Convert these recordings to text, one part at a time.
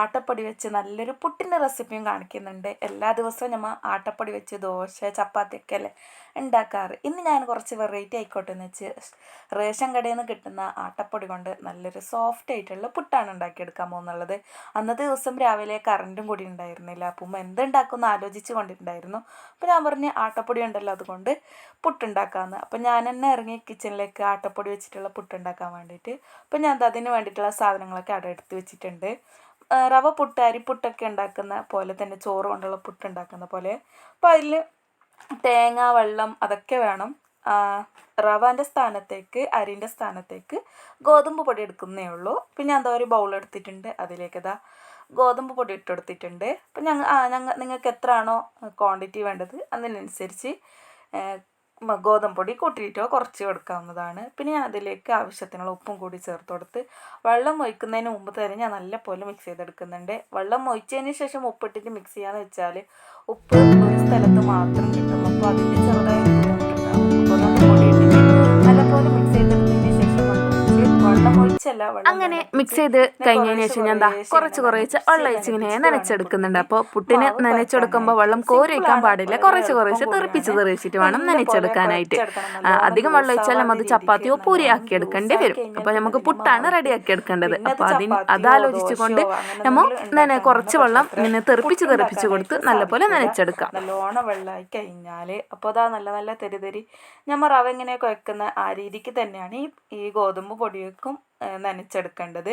ആട്ടപ്പൊടി വെച്ച് നല്ലൊരു പുട്ടിന്റെ റെസിപ്പിയും കാണിക്കുന്നുണ്ട്. എല്ലാ ദിവസവും നമ്മൾ ആട്ടപ്പൊടി വെച്ച് ദോശ ചപ്പാത്തിയൊക്കെ അല്ലേ ഉണ്ടാക്കാറ്. ഇന്ന് ഞാൻ കുറച്ച് വെറൈറ്റി ആയിക്കോട്ടെ എന്ന് വെച്ച് റേഷൻ കടയിൽ നിന്ന് കിട്ടുന്ന ആട്ടപ്പൊടി കൊണ്ട് നല്ലൊരു സോഫ്റ്റ് ആയിട്ടുള്ള പുട്ടാണ് ഉണ്ടാക്കിയെടുക്കാൻ പോകുന്നുള്ളത്. അന്നത്തെ ദിവസം രാവിലെ കറണ്ടും കൂടി ഉണ്ടായിരുന്നില്ല. അപ്പം എന്തുണ്ടാക്കുമെന്ന് ആലോചിച്ച് കൊണ്ടിട്ടുണ്ടായിരുന്നു. അപ്പോൾ ഞാൻ പറഞ്ഞ് ആട്ടപ്പൊടി ഉണ്ടല്ലോ അതുകൊണ്ട് പുട്ടുണ്ടാക്കാമെന്ന് അപ്പം ഞാൻ തന്നെ ഇറങ്ങി കിച്ചണിലേക്ക് ആട്ടപ്പൊടി വെച്ചിട്ടുള്ള പുട്ടുണ്ടാക്കാൻ വേണ്ടിയിട്ട്. അപ്പം ഞാൻ അതിന് വേണ്ടിയിട്ടുള്ള സാധനങ്ങളൊക്കെ അവിടെ എടുത്ത് വെച്ചിട്ടുണ്ട്. റവ പുട്ട് അരിപ്പുട്ടൊക്കെ ഉണ്ടാക്കുന്ന പോലെ തന്നെ ചോറ് കൊണ്ടുള്ള പുട്ട് ഉണ്ടാക്കുന്ന പോലെ. അപ്പോൾ അതിൽ തേങ്ങ വെള്ളം അതൊക്കെ വേണം. റവാന്റെ സ്ഥാനത്തേക്ക് അരിന്റെ സ്ഥാനത്തേക്ക് ഗോതമ്പ് പൊടി എടുക്കുന്നേ ഉള്ളൂ. പിന്നെ എന്താ ഒരു ബൗൾ എടുത്തിട്ടുണ്ട് അതിലേക്ക് ഇതാ ഗോതമ്പ് പൊടി ഇട്ട് കൊടുത്തിട്ടുണ്ട്. അപ്പം ഞങ്ങൾ ഞങ്ങൾ നിങ്ങൾക്ക് എത്രയാണോ ക്വാണ്ടിറ്റി വേണ്ടത് അതിനനുസരിച്ച് ഗോതമ്പ് പൊടി കൂട്ടിയിട്ടോ കുറച്ച് കൊടുക്കാവുന്നതാണ് പിന്നെ ഞാൻ അതിലേക്ക് ആവശ്യത്തിനുള്ള ഉപ്പും കൂടി ചേർത്ത് കൊടുത്ത് വെള്ളം ഒഴിക്കുന്നതിന് മുമ്പ് തന്നെ ഞാൻ നല്ല പോലെ മിക്സ് ചെയ്തെടുക്കുന്നുണ്ട്. വെള്ളം ഒഴിച്ചതിന് ശേഷം ഉപ്പിട്ടിട്ട് മിക്സ് ചെയ്യാന്ന് വെച്ചാൽ ഉപ്പ് ഒരു സ്ഥലത്ത് മാത്രം കിട്ടും. അപ്പോൾ അതിന്റെ ചെറുതായ അങ്ങനെ മിക്സ് ചെയ്ത് കഴിഞ്ഞതിന് ശേഷം ഞാൻ എന്താ കുറച്ച് കുറച്ച് വെള്ളം ഇങ്ങനെ നനച്ചെടുക്കുന്നുണ്ട്. അപ്പോൾ പുട്ടിന് നനച്ചെടുക്കുമ്പോൾ വെള്ളം കോരി വയ്ക്കാൻ പാടില്ല. കുറച്ച് കുറച്ച് തെറിപ്പിച്ച് തെറിച്ചിട്ട് വേണം നനച്ചെടുക്കാനായിട്ട്. അധികം വെള്ളം ഒഴിച്ചാൽ നമ്മൾ ചപ്പാത്തിയോ പൂരി ആക്കി എടുക്കേണ്ടി വരും. അപ്പോൾ നമുക്ക് പുട്ടാണ് റെഡി ആക്കി എടുക്കേണ്ടത് അപ്പോൾ അതിന് അതാലോചിച്ചുകൊണ്ട് നമ്മൾ നന കുറച്ച് വെള്ളം ഇങ്ങനെ തെറിപ്പിച്ച് തെറിപ്പിച്ച് കൊടുത്ത് നല്ലപോലെ നനച്ചെടുക്കാം. നല്ലോണം വെള്ളമായി കഴിഞ്ഞാൽ അപ്പോൾ അതാ നല്ല നല്ല തെരി തെരി നമ്മൾ റവ ഇങ്ങനെ കുഴക്കുന്ന ആ രീതിക്ക് തന്നെയാണ് ഈ ഈ ഗോതമ്പ് പൊടിയൊക്കെ നനച്ചെടുക്കേണ്ടത്.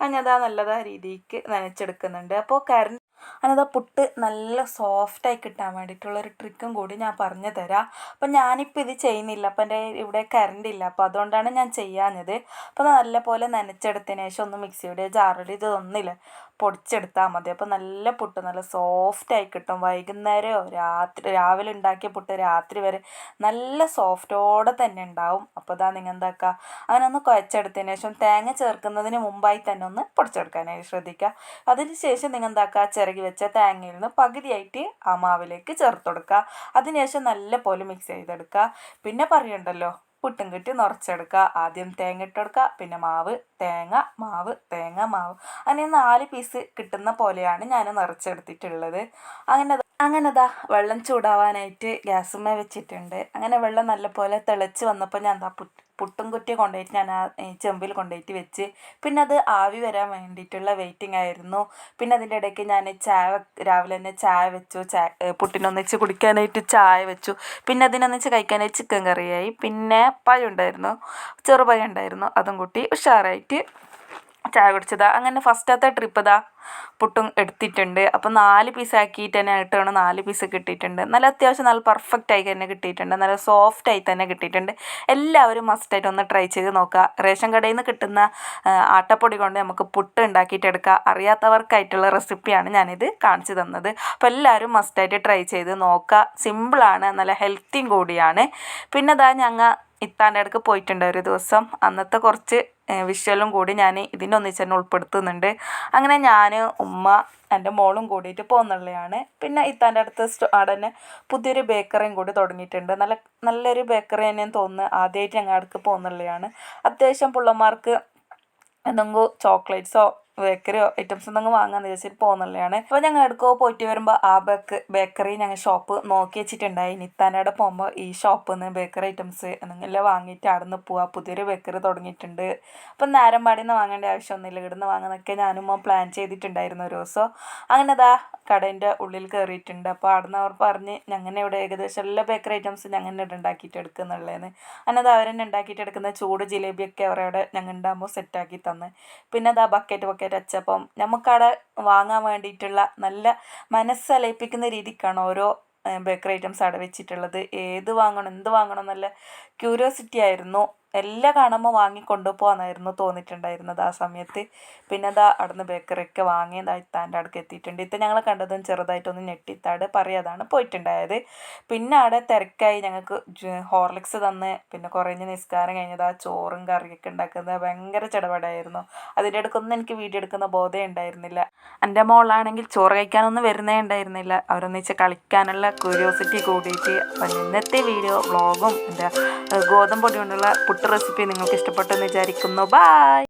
അതിനതാ നല്ലതാ രീതിക്ക് നനച്ചെടുക്കുന്നുണ്ട്. അപ്പോൾ കരണ്ട് അതിനതാ പുട്ട് നല്ല സോഫ്റ്റായി കിട്ടാൻ വേണ്ടിയിട്ടുള്ളൊരു ട്രിക്കും കൂടി ഞാൻ പറഞ്ഞു തരാം. അപ്പം ഞാനിപ്പോൾ ഇത് ചെയ്യുന്നില്ല. അപ്പം എന്റെ ഇവിടെ കറണ്ട് ഇല്ല. അപ്പോൾ അതുകൊണ്ടാണ് ഞാൻ ചെയ്യാഞ്ഞത്. അപ്പോൾ നല്ലപോലെ നനച്ചെടുത്തതിന് ശേഷം ഒന്ന് മിക്സിയുടെ ജാറിൽ ഇതൊന്നില്ല പൊടിച്ചെടുത്താൽ മതി. അപ്പോൾ നല്ല പുട്ട് നല്ല സോഫ്റ്റായി കിട്ടും. വൈകുന്നേരമോ രാത്രി രാവിലെ ഉണ്ടാക്കിയ പുട്ട് രാത്രി വരെ നല്ല സോഫ്റ്റോടെ തന്നെ ഉണ്ടാവും. അപ്പോൾ ഇതാ നിങ്ങൾ എന്താക്കുക അങ്ങനൊന്ന് കുഴച്ചെടുത്തതിന് ശേഷം തേങ്ങ ചേർക്കുന്നതിന് മുമ്പായി തന്നെ ഒന്ന് പൊടിച്ചെടുക്കാനായി ശ്രദ്ധിക്കുക അതിന് ശേഷം നിങ്ങൾ എന്താക്കുക ചിരകി വെച്ച തേങ്ങയിൽ നിന്ന് പകുതിയായിട്ട് ആ മാവിലേക്ക് ചേർത്ത് കൊടുക്കുക. അതിനുശേഷം നല്ല പോലെ മിക്സ് ചെയ്തെടുക്കുക. പിന്നെ പറയണ്ടല്ലോ പുട്ടും കെട്ടി നിറച്ചെടുക്കുക. ആദ്യം തേങ്ങ ഇട്ടെടുക്കുക പിന്നെ മാവ് തേങ്ങ മാവ് തേങ്ങ മാവ്. അങ്ങനെ നാല് പീസ് കിട്ടുന്ന പോലെയാണ് ഞാൻ നിറച്ചെടുത്തിട്ടുള്ളത്. അങ്ങനെ അങ്ങനെതാ വെള്ളം ചൂടാവാനായിട്ട് ഗ്യാസുമ്മേ വെച്ചിട്ടുണ്ട്. അങ്ങനെ വെള്ളം നല്ലപോലെ തിളച്ച് വന്നപ്പോൾ ഞാൻ എന്താ പുട്ട് പുട്ടും കുറ്റി കൊണ്ടുപോയിട്ട് ഞാൻ ആ ചെമ്പിൽ കൊണ്ടുപോയിട്ട് വെച്ച്. പിന്നെ അത് ആവി വരാൻ വേണ്ടിയിട്ടുള്ള വെയിറ്റിംഗ് ആയിരുന്നു. പിന്നെ അതിന്റെ ഇടയ്ക്ക് ഞാൻ ചായ രാവിലെ തന്നെ ചായ വെച്ചു. ചായ പുട്ടിനൊന്നിച്ച് കുടിക്കാനായിട്ട് ചായ വെച്ചു. പിന്നെ അതിനൊന്നിച്ച് കഴിക്കാനായിട്ട് ചിക്കൻ കറിയായി പിന്നെ പഴം ഉണ്ടായിരുന്നു. ചെറുപഴം ഉണ്ടായിരുന്നു. അതും കൂട്ടി ഉഷാറായിട്ട് ചായ കുടിച്ചതാ. അങ്ങനെ ഫസ്റ്റത്തെ ട്രിപ്പ് ഇതാ പുട്ടും എടുത്തിട്ടുണ്ട്. അപ്പോൾ നാല് പീസ് ആക്കിയിട്ട് തന്നെ ഇട്ടാണ് നാല് പീസ് കിട്ടിയിട്ടുണ്ട്. നല്ല അത്യാവശ്യം നല്ല പെർഫെക്റ്റ് ആയി തന്നെ കിട്ടിയിട്ടുണ്ട്. നല്ല സോഫ്റ്റ് ആയി തന്നെ കിട്ടിയിട്ടുണ്ട്. എല്ലാവരും മസ്റ്റായിട്ട് ഒന്ന് ട്രൈ ചെയ്ത് നോക്കുക റേഷൻ കടയിൽ നിന്ന് കിട്ടുന്ന ആട്ടപ്പൊടി കൊണ്ട് നമുക്ക് പുട്ട് ഉണ്ടാക്കിയിട്ട് എടുക്കുക അറിയാത്തവർക്കായിട്ടുള്ള റെസിപ്പിയാണ് ഞാനിത് കാണിച്ചു തന്നത്. അപ്പോൾ എല്ലാവരും മസ്റ്റായിട്ട് ട്രൈ ചെയ്ത് നോക്കുക സിമ്പിളാണ് നല്ല ഹെൽത്തിയും കൂടിയാണ്. പിന്നെ ഇതാ ഞങ്ങൾ ഇത്താന്റെ അടുക്ക് പോയിട്ടുണ്ട് ഒരു ദിവസം. അന്നത്തെ കുറച്ച് വിഷ്വലും കൂടി ഞാൻ ഇതിനൊന്നിച്ച് തന്നെ ഉൾപ്പെടുത്തുന്നുണ്ട്. അങ്ങനെ ഞാൻ ഉമ്മ എന്റെ മോളും കൂടിയിട്ട് പോകുന്നുള്ളതാണ് പിന്നെ ഇത്താന്റെ അടുത്ത് അവിടെ തന്നെ പുതിയൊരു ബേക്കറിയും കൂടി തുടങ്ങിയിട്ടുണ്ട്. നല്ല നല്ലൊരു ബേക്കറി തന്നെയും തോന്നുന്നു ആദ്യമായിട്ട് ഞങ്ങൾ അടുത്ത് പോകുന്നുള്ളതാണ് അത്യാവശ്യം പിള്ളമാർക്ക് എന്തെങ്കിലും ചോക്ലേറ്റ്സോ ബേക്കറിയോ ഐറ്റംസ് എന്തെങ്കിലും വാങ്ങാന്ന് വിചാരിച്ചിട്ട് പോകുന്നുള്ളതാണ് അപ്പോൾ ഞങ്ങൾ എടുക്കോ പോയിട്ട് വരുമ്പോൾ ആ ബേക്ക് ബേക്കറി ഞങ്ങൾ ഷോപ്പ് നോക്കി വെച്ചിട്ടുണ്ടായി. നിത്താനയുടെ പോകുമ്പോൾ ഈ ഷോപ്പിൽ നിന്ന് ബേക്കറി ഐറ്റംസ് എന്തെങ്കിലും വാങ്ങിയിട്ട് അവിടെ നിന്ന് പോവാ. പുതിയൊരു ബേക്കറി തുടങ്ങിയിട്ടുണ്ട്. അപ്പം പാടി നിന്ന് വാങ്ങേണ്ട ആവശ്യമൊന്നുമില്ല. ഇവിടുന്ന് വാങ്ങാനൊക്കെ ഞാനും പ്ലാൻ ചെയ്തിട്ടുണ്ടായിരുന്നു ഒരു ദിവസം. അങ്ങനെ അതാ കടേന്റെ ഉള്ളിൽ കയറിയിട്ടുണ്ട് അപ്പോൾ അവിടെ നിന്ന് അവർ പറഞ്ഞ് ഞങ്ങനെ ഇവിടെ ഏകദേശം എല്ലാ ബേക്കറി ഐറ്റംസ് ഞങ്ങൾ ഇവിടെ ഉണ്ടാക്കിയിട്ട് എടുക്കുന്നുള്ളതെന്ന് അങ്ങനെ അത് അവരെന്നെ ഉണ്ടാക്കിയിട്ട് എടുക്കുന്ന ചൂട് ജിലേബിയൊക്കെ അവരവിടെ ഞങ്ങൾ ഉണ്ടാകുമ്പോൾ സെറ്റാക്കി തന്ന്. പിന്നെ അതാ ബക്കറ്റ് അച്ചപ്പം നമുക്കവിടെ വാങ്ങാൻ വേണ്ടിയിട്ടുള്ള നല്ല മനസ്സലയിപ്പിക്കുന്ന രീതിക്കാണ് ഓരോ ബേക്കറി ഐറ്റംസ് അവിടെ വെച്ചിട്ടുള്ളത്. ഏത് വാങ്ങണം എന്ത് വാങ്ങണം എന്നുള്ള ക്യൂരിയോസിറ്റി ആയിരുന്നു. എല്ലാം കാണുമ്പോൾ വാങ്ങി കൊണ്ടുപോകാനായിരുന്നു തോന്നിയിട്ടുണ്ടായിരുന്നത് ആ സമയത്ത്. പിന്നെ അതാ അവിടുന്ന് ബേക്കറിയൊക്കെ വാങ്ങിയതാ ഇത്താന്റെ അടുക്ക് എത്തിയിട്ടുണ്ട്. ഇത്ത ഞങ്ങൾ കണ്ടതും ചെറുതായിട്ടൊന്ന് ഞെട്ടിത്താട് പറയാതാണ് പോയിട്ടുണ്ടായത്. പിന്നെ അവിടെ തിരക്കായി ഞങ്ങൾക്ക് ഹോർലിക്സ് തന്ന് പിന്നെ കുറഞ്ഞ നിസ്കാരം കഴിഞ്ഞത് ആ ചോറും കറിയൊക്കെ ഉണ്ടാക്കുന്നത് ഭയങ്കര ചിടപടായിരുന്നു. അതിന്റെ അടുക്കൊന്നും എനിക്ക് വീഡിയോ എടുക്കുന്ന ബോധം ഉണ്ടായിരുന്നില്ല. എന്റെ മോളാണെങ്കിൽ ചോറ് കഴിക്കാനൊന്നും വരുന്നേ ഉണ്ടായിരുന്നില്ല. അവരൊന്നിച്ച് കളിക്കാനുള്ള ക്യൂരിയോസിറ്റി കൂടിയിട്ട് അപ്പം ഇന്നത്തെ വീഡിയോ വ്ളോഗും എന്റെ ഗോതമ്പൊടി കൊണ്ടുള്ള പുട്ട് റെസിപ്പി നിങ്ങൾക്ക് ഇഷ്ടപ്പെട്ടെന്ന് വിചാരിക്കുന്നു. ബായ്